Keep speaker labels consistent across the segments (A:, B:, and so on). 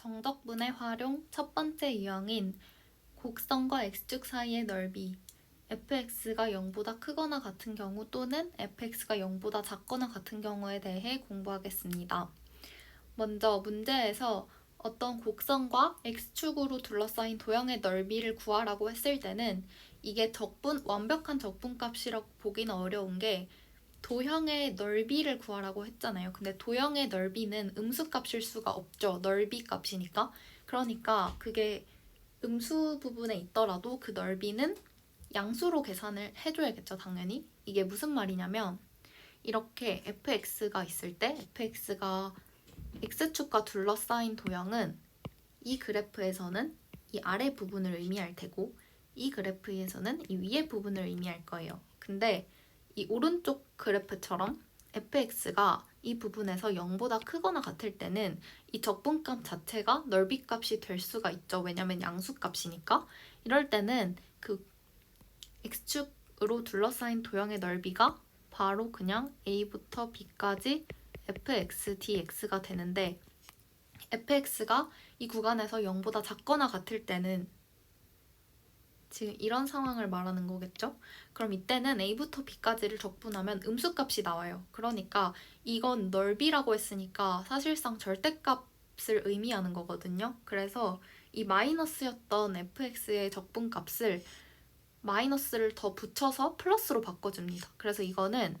A: 정적분의 활용 첫 번째 유형인 곡선과 x축 사이의 넓이 fx가 0보다 크거나 같은 경우 또는 fx가 0보다 작거나 같은 경우에 대해 공부하겠습니다. 먼저 문제에서 어떤 곡선과 x축으로 둘러싸인 도형의 넓이를 구하라고 했을 때는 이게 적분 완벽한 적분값이라고 보기는 어려운 게 도형의 넓이를 구하라고 했잖아요. 근데 도형의 넓이는 음수값일 수가 없죠. 넓이 값이니까. 그러니까 그게 음수 부분에 있더라도 그 넓이는 양수로 계산을 해줘야겠죠, 당연히. 이게 무슨 말이냐면 이렇게 fx가 있을 때 fx가 x축과 둘러싸인 도형은 이 그래프에서는 이 아래 부분을 의미할 테고 이 그래프에서는 이 위에 부분을 의미할 거예요. 근데 이 오른쪽 그래프처럼 fx가 이 부분에서 0보다 크거나 같을 때는 이 적분값 자체가 넓이 값이 될 수가 있죠. 왜냐면 양수 값이니까. 이럴 때는 그 x축으로 둘러싸인 도형의 넓이가 바로 그냥 a부터 b까지 fx dx가 되는데 fx가 이 구간에서 0보다 작거나 같을 때는 지금 이런 상황을 말하는 거겠죠? 그럼 이때는 a부터 b까지를 적분하면 음수값이 나와요. 그러니까 이건 넓이라고 했으니까 사실상 절대값을 의미하는 거거든요. 그래서 이 마이너스였던 fx의 적분값을 마이너스를 더 붙여서 플러스로 바꿔줍니다. 그래서 이거는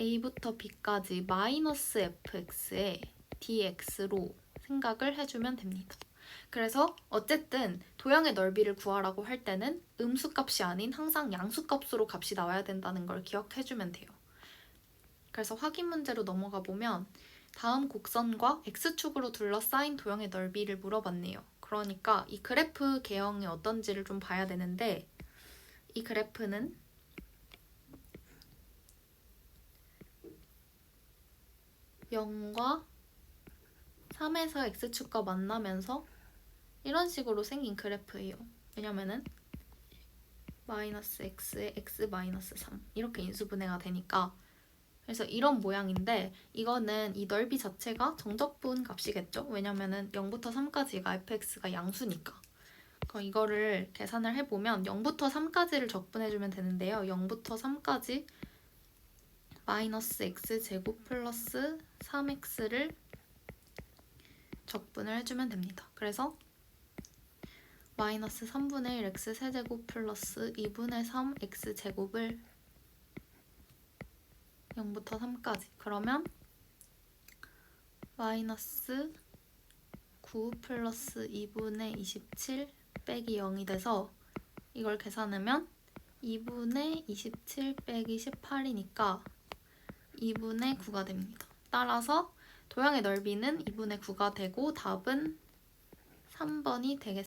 A: a부터 b까지 마이너스 fx의 dx로 생각을 해주면 됩니다. 그래서 어쨌든 도형의 넓이를 구하라고 할 때는 음수값이 아닌 항상 양수값으로 값이 나와야 된다는 걸 기억해주면 돼요. 그래서 확인 문제로 넘어가 보면 다음 곡선과 x축으로 둘러싸인 도형의 넓이를 물어봤네요. 그러니까 이 그래프 개형이 어떤지를 좀 봐야 되는데 이 그래프는 영과 3에서 x축과 만나면서 이런 식으로 생긴 그래프예요. 왜냐면은 마이너스 x에 x 마이너스 3 이렇게 인수분해가 되니까 그래서 이런 모양인데 이거는 이 넓이 자체가 정적분 값이겠죠? 왜냐면은 0부터 3까지가 fx가 양수니까 그럼 이거를 계산을 해보면 0부터 3까지를 적분해주면 되는데요. 0부터 3까지 마이너스 x 제곱 플러스 3x를 적분을 해주면 됩니다. 그래서 마이너스 3분의 1 x 세제곱 플러스 2분의 3 x 제곱을 0부터 3까지 그러면 마이너스 9 플러스 2분의 27 빼기 0이 돼서 이걸 계산하면 2분의 27 빼기 18이니까 2분의 9가 됩니다. 따라서 도형의 넓이는 2분의 9가 되고 답은 3번이 되겠습니다.